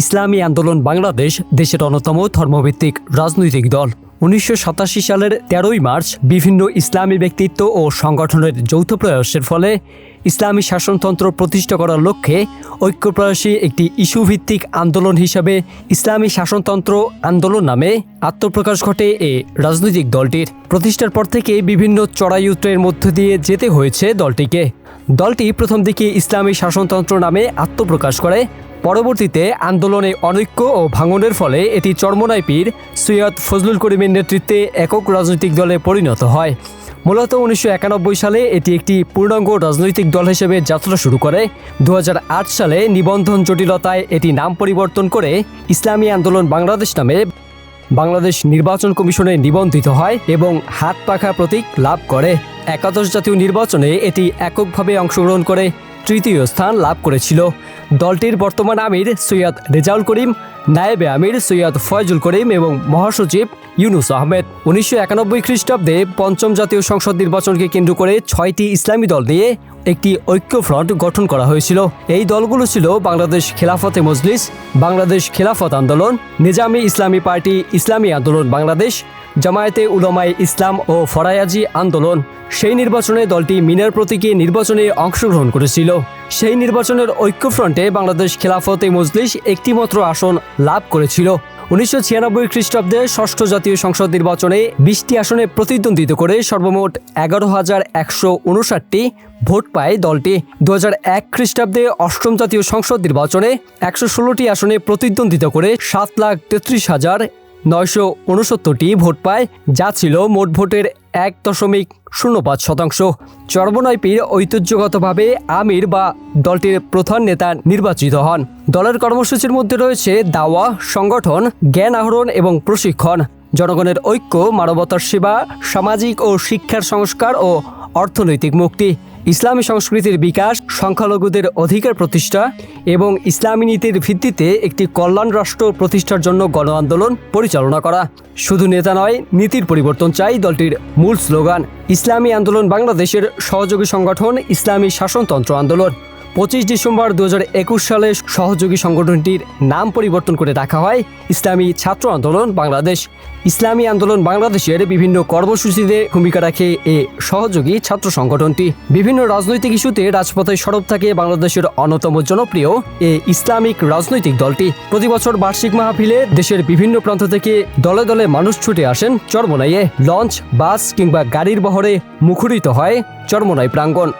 ইসলামী আন্দোলন বাংলাদেশ দেশের অন্যতম ধর্মভিত্তিক রাজনৈতিক দল। উনিশশো সাতাশি সালের তেরোই মার্চ বিভিন্ন ইসলামী ব্যক্তিত্ব ও সংগঠনের যৌথ প্রয়াসের ফলে ইসলামী শাসনতন্ত্র প্রতিষ্ঠা করার লক্ষ্যে ঐক্যপ্রয়াসী একটি ইস্যুভিত্তিক আন্দোলন হিসাবে ইসলামী শাসনতন্ত্র আন্দোলন নামে আত্মপ্রকাশ ঘটে এ রাজনৈতিক দলটির। প্রতিষ্ঠার পর থেকে বিভিন্ন চড়াইউত্রের মধ্য দিয়ে যেতে হয়েছে দলটিকে। দলটি প্রথম দিকে ইসলামী শাসনতন্ত্র নামে আত্মপ্রকাশ করে পরবর্তীতে আন্দোলনে অনৈক্য ও ভাঙনের ফলে এটি চরমনাই সৈয়দ ফজলুল করিমের নেতৃত্বে একক রাজনৈতিক দলে পরিণত হয়। মূলত উনিশশো একানব্বই সালে এটি একটি পূর্ণাঙ্গ রাজনৈতিক দল হিসেবে যাত্রা শুরু করে। দু হাজার আট সালে নিবন্ধন জটিলতায় এটি নাম পরিবর্তন করে ইসলামী আন্দোলন বাংলাদেশ নামে বাংলাদেশ নির্বাচন কমিশনে নিবন্ধিত হয় এবং হাত পাখা প্রতীক লাভ করে। একাদশ জাতীয় নির্বাচনে এটি এককভাবে অংশগ্রহণ করে। তৃতীয় স্থান লাভ করেছিল। দলটির বর্তমান আমির সৈয়দ রেজাউল করিম নায়েবে আমির সৈয়দ ফয়জুল করিম এবং মহাসচিব ইউনুস আহমেদ উনিশশো একানব্বই খ্রিস্টাব্দে পঞ্চম জাতীয় সংসদ নির্বাচনকে কেন্দ্র করে ছয়টি ইসলামী দল নিয়ে একটি ঐক্য ফ্রন্ট গঠন করা হয়েছিল। এই দলগুলো ছিল বাংলাদেশ খেলাফতে মজলিস, বাংলাদেশ খেলাফত আন্দোলন, নিজামী ইসলামী পার্টি, ইসলামী আন্দোলন বাংলাদেশ, জামায়াতে উলামায়ে ইসলাম ও ফরায়াজি আন্দোলন। সেই নির্বাচনে দলটি মিনার প্রতীকে নির্বাচনে অংশগ্রহণ করেছিল। সেই নির্বাচনের ঐক্যফ্রন্টে বাংলাদেশ খেলাফতে মজলিস একটিমাত্র আসন লাভ করেছিল। উনিশশো ছিয়ানব্বই খ্রিস্টাব্দে ষষ্ঠ জাতীয় সংসদ নির্বাচনে বিশটি আসনে প্রতিদ্বন্দ্বিতা করে সর্বমোট এগারো হাজার একশো উনষাটটি ভোট পায় দলটি। দু এক খ্রিস্টাব্দে অষ্টম জাতীয় সংসদ নির্বাচনে একশো ষোলোটি আসনে প্রতিদ্বন্দ্বিতা করে সাত লাখ তেত্রিশ হাজার নয়শো উনসত্তরটি ভোট পায়। যা ছিল মোট ভোটের এক দশমিক শূন্য পাঁচ শতাংশ। চর্বনয়পীর ঐতিহ্যগতভাবে আমির বা দলটির প্রধান নেতা নির্বাচিত হন। দলের কর্মসূচির মধ্যে রয়েছে দাওয়া, সংগঠন, জ্ঞান আহরণ এবং প্রশিক্ষণ। জনগণের ঐক্য, মানবতার সেবা, সামাজিক ও শিক্ষার সংস্কার ও অর্থনৈতিক মুক্তি। ইসলামী সংস্কৃতির বিকাশ, সংখ্যালঘুদের অধিকার প্রতিষ্ঠা এবং ইসলামী নীতির ভিত্তিতে একটি কল্যাণ রাষ্ট্র প্রতিষ্ঠার জন্য গণ আন্দোলন পরিচালনা করা। শুধু নেতা নয়, নীতির পরিবর্তন চাই দলটির মূল স্লোগান। ইসলামী আন্দোলন বাংলাদেশের সহযোগী সংগঠন, ইসলামী শাসনতন্ত্র আন্দোলন। পঁচিশ ডিসেম্বর দু একুশ সালে সহযোগী সংগঠনটির নাম পরিবর্তন করে রাখা হয় ইসলামী ছাত্র আন্দোলন বাংলাদেশ। ইসলামী আন্দোলন বাংলাদেশের বিভিন্ন কর্মসূচিতে ভূমিকা রাখে এ সহযোগী ছাত্র সংগঠনটি। বিভিন্ন রাজনৈতিক ইস্যুতে রাজপথে সরব থাকে বাংলাদেশের অন্যতম জনপ্রিয় এ ইসলামিক রাজনৈতিক দলটি। প্রতি বছর বার্ষিক মাহফিলে দেশের বিভিন্ন প্রান্ত থেকে দলে দলে মানুষ ছুটে আসেন চরমনাইয়ে। লঞ্চ, বাস কিংবা গাড়ির বহরে মুখরিত হয় চরমনাই প্রাঙ্গণ।